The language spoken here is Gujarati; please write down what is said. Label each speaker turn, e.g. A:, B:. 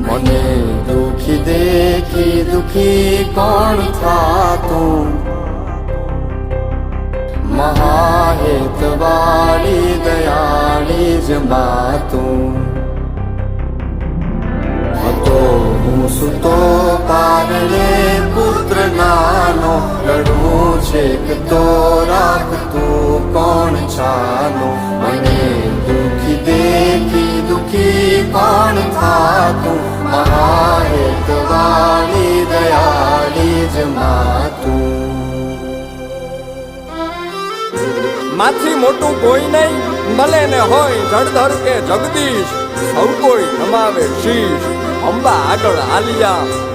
A: મને દુખી દેખી દુખી કોણ થાતું? મહાહેતવાળી દયાળી જ માતું.
B: માથી મોટું કોઈ નહીં મલે ને હોય જળધર કે જગદીશ, સૌ કોઈ નમાવે શીશ. અંબા આગળ આલિયા